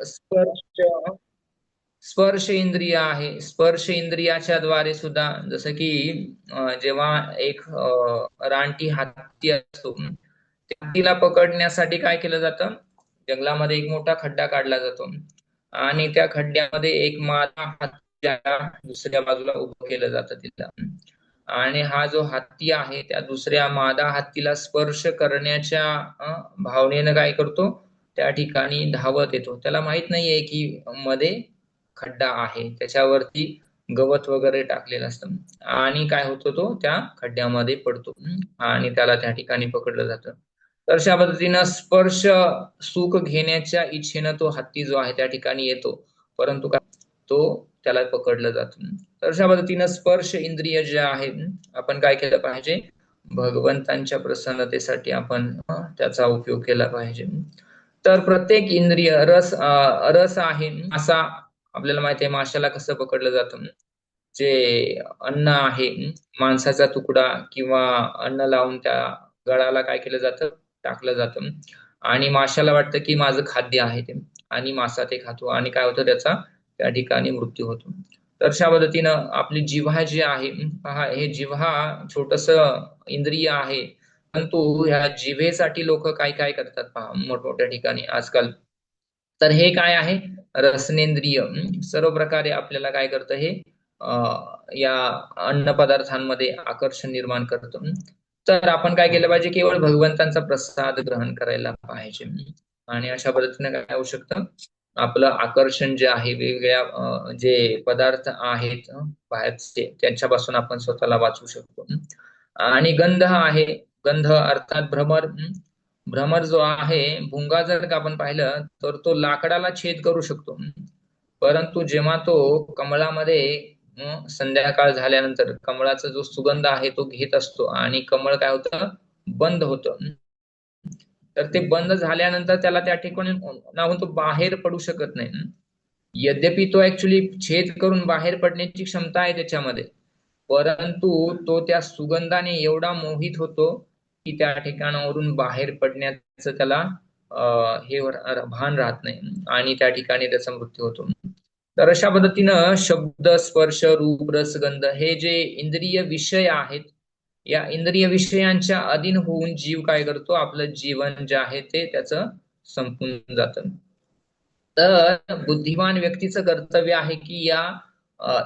स्पर्श स्पर्श इंद्रिय आहे. स्पर्श इंद्रियाच्या द्वारे सुद्धा जसं की जेव्हा एक रानटी हत्ती असतो त्या हत्तीला पकडण्यासाठी काय केलं जातं? जंगलामध्ये एक मोठा खड्डा काढला जातो. आणि त्या खड्ड्यामध्ये एक मादा हत्ती दुसऱ्या बाजूला उभं केलं जातं तिला. आणि हा जो हत्ती आहे त्या दुसऱ्या मादा हत्तीला स्पर्श करण्याच्या भावनेनं काय करतो? त्या ठिकाणी धावत येतो. त्याला माहीत नाहीये की मध्ये खड्डा आहे. त्याच्यावरती गवत वगैरे टाकलेलं असतं. आणि काय होतो तो? त्या खड्ड्यामध्ये पडतो. आणि त्याला त्या ठिकाणी पकडलं जातं. तर अशा पद्धतीनं स्पर्श सुख घेण्याच्या इच्छेनं तो हत्ती जो आहे त्या ठिकाणी येतो. परंतु काय? तो त्याला पकडलं जातं. तर अशा पद्धतीनं स्पर्श इंद्रिय जे आहे आपण काय केलं पाहिजे? भगवंतांच्या प्रसन्नतेसाठी आपण त्याचा उपयोग केला पाहिजे. तर प्रत्येक इंद्रिय रस रस आहे असा आपल्याला माहिती आहे माशाला कसं पकडलं जातं? जे अन्न आहे माणसाचा तुकडा किंवा अन्न लावून त्या गळाला काय केलं जातं? टाकलं जातं. आणि माशाला वाटतं की माझं खाद्य आहे ते आणि मासा ते खातो आणि काय होतं? त्याचा त्या ठिकाणी मृत्यू होतो. तर अशा पद्धतीनं आपली जिव्हा जी आहे हे जिव्हा छोटस इंद्रिय आहे परंतु ह्या जिभेसाठी लोक काय काय करतात पहा मोठमोठ्या ठिकाणी आजकाल. तर हे काय आहे? रसनेंद्रिय. सर्व प्रकारे आपल्याला काय करतं हे? या अन्न पदार्थांमध्ये आकर्षण निर्माण करतं. तर आपण काय केलं पाहिजे? केवळ भगवंतांचा प्रसाद ग्रहण करायला पाहिजे. आणि अशा पद्धतीने काय होऊ शकतं? आपलं आकर्षण जे आहे वेगवेगळ्या जे पदार्थ आहेत बाहेरचे त्यांच्यापासून आपण स्वतःला वाचू शकतो. आणि गंध आहे गंध अर्थात भ्रमर भ्रमर जो आहे भुंगा जर का आपण पाहिलं तर तो लाकडाला छेद करू शकतो परंतु जेव्हा तो कमळामध्ये संध्याकाळ झाल्यानंतर कमळाचा जो सुगंध आहे तो घेत असतो आणि कमळ काय होतं? बंद होतं तर ते बंद झाल्यानंतर त्याला त्या ठिकाणी तो बाहेर पडू शकत नाही यद्यपि तो ऍक्च्युली छेद करून बाहेर पडण्याची क्षमता आहे त्याच्यामध्ये परंतु तो त्या सुगंधाने एवढा मोहित होतो की त्या ठिकाणावरून बाहेर पडण्याचं त्याला हे भान राहत नाही. आणि त्या ठिकाणी त्याचा मृत्यू होतो. तर अशा पद्धतीनं शब्द स्पर्श रूप रसगंध हे जे इंद्रिय विषय आहेत या इंद्रिय विषयांच्या अधीन होऊन जीव काय करतो? आपलं जीवन जे आहे ते त्याचं संपून जात. तर बुद्धिमान व्यक्तीचं कर्तव्य आहे की या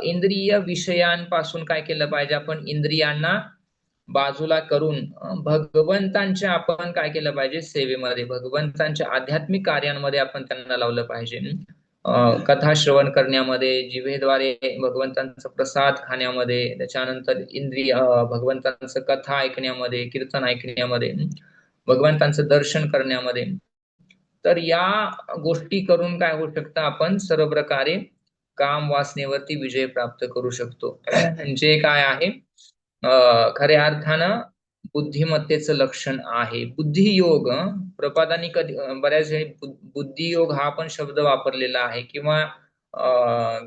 इंद्रिय विषयांपासून काय केलं पाहिजे? आपण इंद्रियांना बाजूला करून भगवंतांच्या आपण काय केलं पाहिजे? सेवेमध्ये भगवंतांच्या आध्यात्मिक कार्यांमध्ये आपण त्यांना लावलं पाहिजे. कथा श्रवण करण्यामध्ये जिभेद्वारे भगवंतांचा प्रसाद खाण्यामध्ये त्याच्यानंतर इंद्रिय भगवंतांचं कथा ऐकण्यामध्ये कीर्तन ऐकण्यामध्ये भगवंतांचं दर्शन करण्यामध्ये. तर या गोष्टी करून काय होऊ शकतं आपण? सर्व प्रकारे काम वासनेवरती विजय प्राप्त करू शकतो. जे काय आहे? खऱ्या अर्थानं बुद्धिमत्तेचं लक्षण आहे. बुद्धियोग प्रपादानी कधी बऱ्याच वेळी बुद्धियोग हा पण शब्द वापरलेला आहे किंवा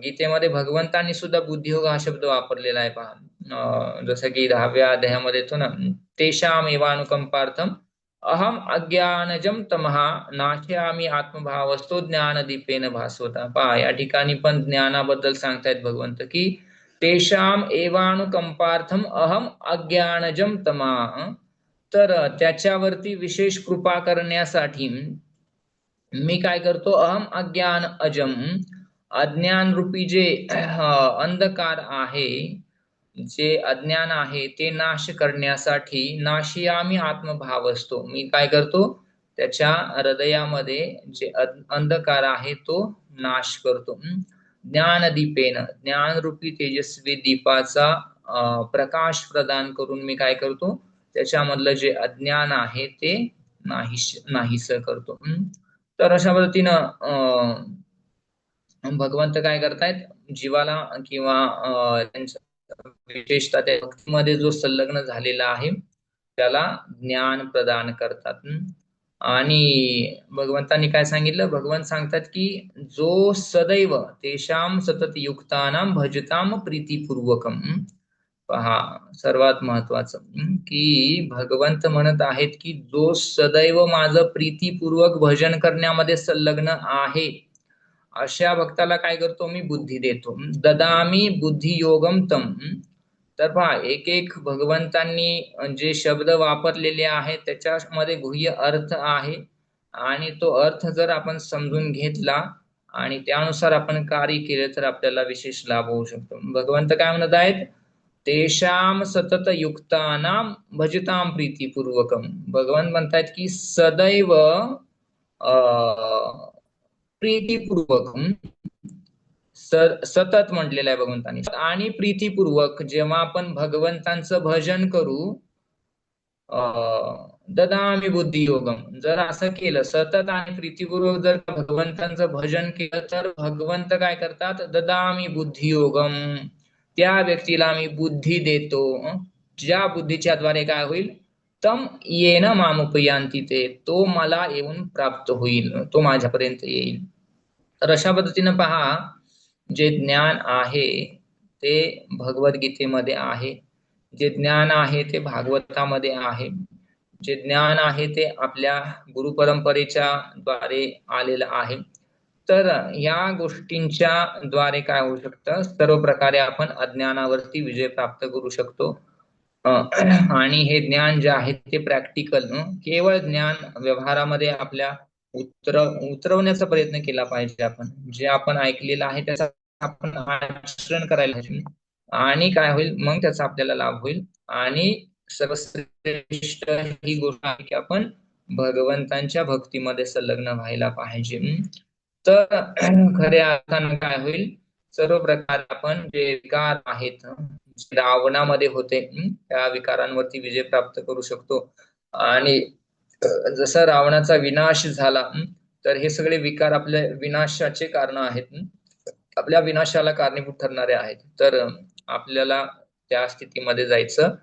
गीतेमध्ये भगवंतांनी सुद्धा बुद्धियोग हा शब्द वापरलेला आहे पहा. जसं की दहाव्या अध्यायामध्ये येतो ना तेषाम एवानुकंपार्थम अहम अज्ञानजम तमहा नाश्यामी आत्मभावस्तो ज्ञान दीपेन भासवता. पहा या ठिकाणी पण ज्ञानाबद्दल सांगतायत भगवंत की तेषाम एवानुकंपार्थम अहम अज्ञानजम तमा। तर त्याच्यावरती विशेष कृपा करण्यासाठी मी काय करतो? अहम अज्ञान अजम। अज्ञान रूपी जे अंधकार आहे जे अज्ञान आहे ते नाश करण्यासाठी नाशियामी आत्मभाव असतो। मी काय करतो? त्याच्या हृदयामध्ये जे अंधकार आहे तो नाश करतो। ज्ञानदीपेन ज्ञानरूपी तेजस्वी दीपाचा प्रकाश प्रदान करून मी काय करतो? त्याच्यामधलं जे अज्ञान आहे ते नाहीस नाहीस करतो. तर अशा पद्धतीनं भगवंत काय करतायत? जीवाला किंवा विशेषतः त्या भक्तीमध्ये जो संलग्न झालेला आहे त्याला ज्ञान प्रदान करतात. आणि भगवंतांनी काय सांगितलं? भगवंत सांगतात की जो सदैव तेशाम सतत युक्तानाम भजताम प्रीतीपूर्वकम पहा सर्वात महत्वाचं की भगवंत म्हणत आहेत की जो सदैव माझं प्रीतीपूर्वक भजन करण्यामध्ये संलग्न आहे अशा भक्ताला काय करतो मी? बुद्धी देतो. ददामी बुद्धी योगम तम तर पहा एक एक भगवंतांनी जे शब्द वापरलेले आहेत त्याच्यामध्ये गुह्य अर्थ आहे. आणि तो अर्थ जर आपण समजून घेतला आणि त्यानुसार आपण कार्य केले तर आपल्याला विशेष लाभ होऊ शकतो. भगवंत काय म्हणत आहेत? तेशाम सतत युक्तानाम भजताम प्रीतीपूर्वकम भगवान म्हणतायत की सदैव प्रीतीपूर्वकम सतत म्हटलेलं आहे भगवंतानी. आणि प्रीतीपूर्वक जेव्हा आपण भगवंतांचं भजन करू ददामी बुद्धी योगम जर असं केलं सतत आणि प्रीतीपूर्वक जर भगवंतांचं भजन केलं तर भगवंत काय करतात? ददामी बुद्धी योगम. त्या व्यक्तीला मी बुद्धी देतो. ज्या बुद्धीच्या द्वारे काय होईल? तम येन मामुपयांती ते तो मला येऊन प्राप्त होईल तो माझ्यापर्यंत येईल. तर अशा पद्धतीनं पहा जे ज्ञान आहे ते भगवद्गीतेमध्ये आहे. जे ज्ञान आहे ते भागवतामध्ये आहे. जे ज्ञान आहे ते आपल्या गुरु परंपरेच्या द्वारे आलेलं आहे. तर या गोष्टींच्या द्वारे काय होऊ शकतं? सर्व प्रकारे आपण अज्ञानावरती विजय प्राप्त करू शकतो. आणि हे ज्ञान जे आहे ते प्रॅक्टिकल केवळ ज्ञान व्यवहारामध्ये आपल्या उतर उतरवण्याचा प्रयत्न केला पाहिजे आपण. जे आपण ऐकलेलं आहे त्याचा आपण आचरण करायला पाहिजे. आणि काय होईल? मग त्याचा आपल्याला लाभ होईल. आणि सर्वश्रेष्ठ ही गोष्ट आहे की आपण भगवंतांच्या भक्तीमध्ये संलग्न व्हायला पाहिजे. तर खऱ्या अर्थानं काय होईल? सर्व प्रकार आपण जे विकार आहेत रावणामध्ये होते त्या विकारांवरती विजय प्राप्त करू शकतो. आणि जसा रावणाचा विनाश झाला तर हे सगळे विकार आपल्या विनाशाचे कारण आहेत आपल्या विनाशाला कारणीभूत ठरणारे आहेत. तर आपल्याला त्या स्थितीमध्ये जायचं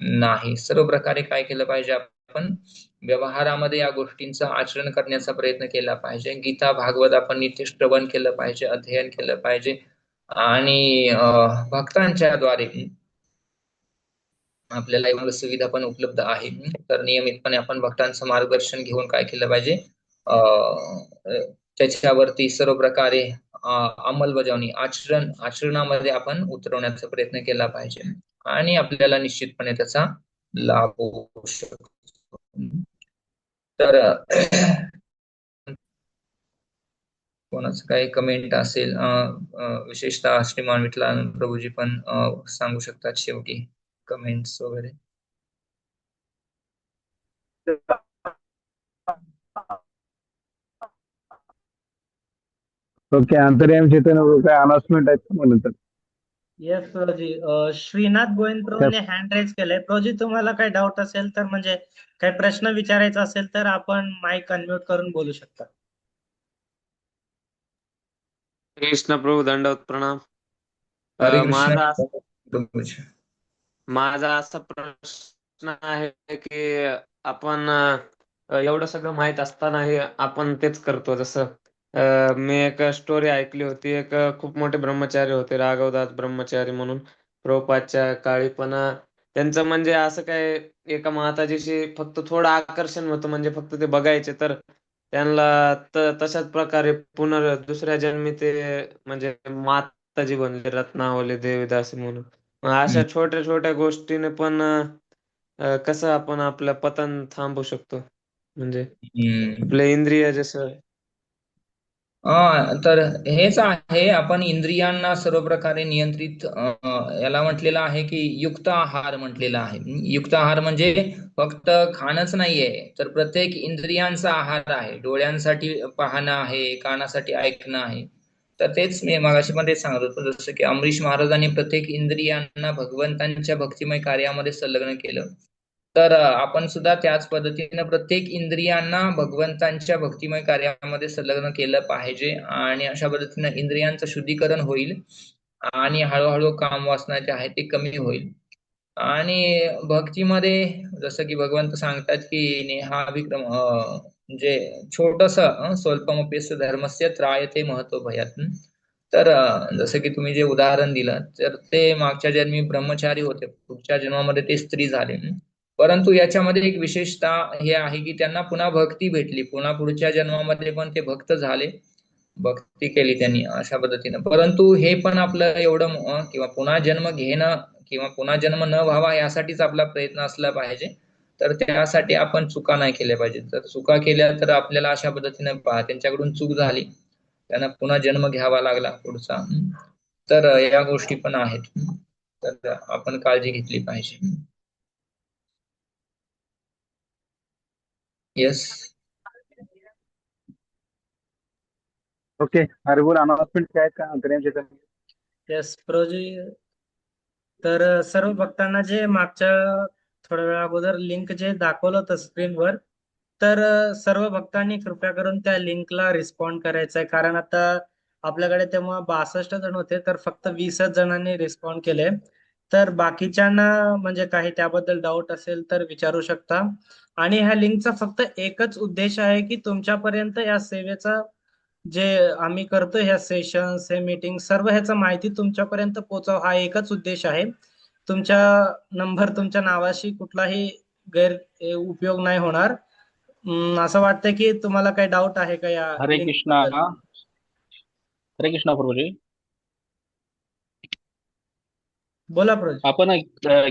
नाही. सर्व प्रकारे काय केलं पाहिजे आपण? व्यवहारामध्ये या गोष्टींचं आचरण करण्याचा प्रयत्न केला पाहिजे. गीता भागवत आपण नित्य श्रवण केलं पाहिजे अध्ययन केलं पाहिजे. आणि भक्तांच्या द्वारे आपल्याला एवढं सुविधा पण उपलब्ध आहे. तर नियमितपणे आपण भक्तांचं मार्गदर्शन घेऊन काय केलं पाहिजे? त्याच्यावरती सर्व प्रकारे अंमलबजावणी आचरण आचरणामध्ये आपण उतरवण्याचा प्रयत्न केला पाहिजे. आणि आपल्याला निश्चितपणे त्याचा लाभ होऊ शकतो. तर कोणाचं काही कमेंट असेल विशेषतः श्रीमान विठला प्रभूजी पण सांगू शकतात शेवटी. कमेंट्स वगैरे ओके अंतर्याम चेतन काय अनाउन्समेंट आहेत का तर येस प्रभूजी श्रीनाथ गोविंद प्रभूने हँड रेज केलंय. प्रभूजी तुम्हाला काही डाऊट असेल तर म्हणजे काही प्रश्न विचारायचा असेल तर आपण माईक अनम्यूट करून बोलू शकता. कृष्ण प्रभू दंडवत प्रणाम माझा माझा असा प्रश्न आहे की आपण एवढं सगळं माहीत असताना आपण तेच करतो. जसं मी एक स्टोरी ऐकली होती. एक खूप मोठे ब्रह्मचारी होते. राघवदास ब्रह्मचारी म्हणून. प्रोपाच्या काळी पण त्यांचं म्हणजे असं काय एका माताजीशी फक्त थोडं आकर्षण होतं. म्हणजे फक्त ते बघायचे. तर त्यांना तशाच प्रकारे पुनर् दुसऱ्या जन्मी ते म्हणजे माताजी बनले. रत्नावली देवीदासी म्हणून. अशा छोट्या छोट्या गोष्टीने पण कसं आपण आपलं पतन थांबवू शकतो? म्हणजे आपले इंद्रिय जसं. तर हेच आहे आपण इंद्रियांना सर्व प्रकारे नियंत्रित याला म्हटलेलं आहे की युक्त आहार म्हटलेला आहे. युक्त आहार म्हणजे फक्त खाणंच नाहीये तर प्रत्येक इंद्रियांचा आहार आहे. डोळ्यांसाठी पाहणं आहे कानासाठी ऐकणं आहे. तर तेच मी मागाशी पण तेच सांगत होतो जसं की अमरीश महाराजांनी प्रत्येक इंद्रियांना भगवंतांच्या भक्तिमय कार्यामध्ये संलग्न केलं. तर आपण सुद्धा त्याच पद्धतीने प्रत्येक इंद्रियांना भगवंतांच्या भक्तिमय कार्यामध्ये संलग्न केलं पाहिजे आणि अशा पद्धतीनं इंद्रियांचं शुद्धीकरण होईल आणि हळूहळू काम वासना जे आहे ते कमी होईल. आणि भक्तीमध्ये जसं की भगवंत सांगतात की नेहा विक्रम म्हणजे छोटस स्वल्पमपेस धर्मस्य त्रायते महत्त्व भयात. तर जसं की तुम्ही जे उदाहरण दिलं तर ते मागच्या जन्मी ब्रह्मचारी होते पुढच्या जन्मामध्ये ते स्त्री झाले. परंतु याच्यामध्ये एक विशेषता हे आहे की त्यांना पुन्हा भक्ती भेटली. पुन्हा पुढच्या जन्मामध्ये पण ते भक्त झाले. भक्ती केली त्यांनी अशा पद्धतीनं. परंतु हे पण आपलं एवढं किंवा पुन्हा जन्म घेणं किंवा पुन्हा जन्म न व्हावा यासाठीच आपला प्रयत्न असला पाहिजे. तर त्यासाठी आपण चुका नाही केल्या पाहिजेत. जर चुका केल्या तर आपल्याला अशा पद्धतीने पहा त्यांच्याकडून चूक झाली त्यांना पुन्हा जन्म घ्यावा लागला पुढचा. तर या गोष्टी पण आहेत. तर आपण काळजी घेतली पाहिजे. येस ओके हरिबोल अनाउन्समेंट काय का? येस प्रोजी तर सर्व भक्तांना जे मागच्या थोड्या वेळा अगोदर लिंक जे दाखवलं होतं स्क्रीनवर तर सर्व भक्तांनी कृपया करून त्या लिंकला रिस्पॉन्ड करायचं आहे कारण आता आपल्याकडे तेव्हा बासष्ट जण होते तर फक्त वीसच जणांनी रिस्पॉन्ड केले. तर बाकीच्यांना म्हणजे काही त्याबद्दल डाऊट असेल तर विचारू शकता. आणि ह्या लिंकचा फक्त एकच उद्देश आहे की तुमच्यापर्यंत या सेवेचा जे आम्ही करतो ह्या सेशन्स हे मीटिंग सर्व ह्याचा माहिती तुमच्यापर्यंत पोहोचाव हा एकच उद्देश आहे. तुमच्या नंबर तुमच्या नावाशी कुठलाही गैर उपयोग नाही होणार. असं वाटतं की तुम्हाला काही डाऊट आहे का या हरे कृष्णा? हरे कृष्णा प्रभूजी. बोला प्रज आपण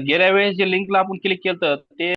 गेल्या वेळेस जे लिंकला आपण क्लिक केलं ते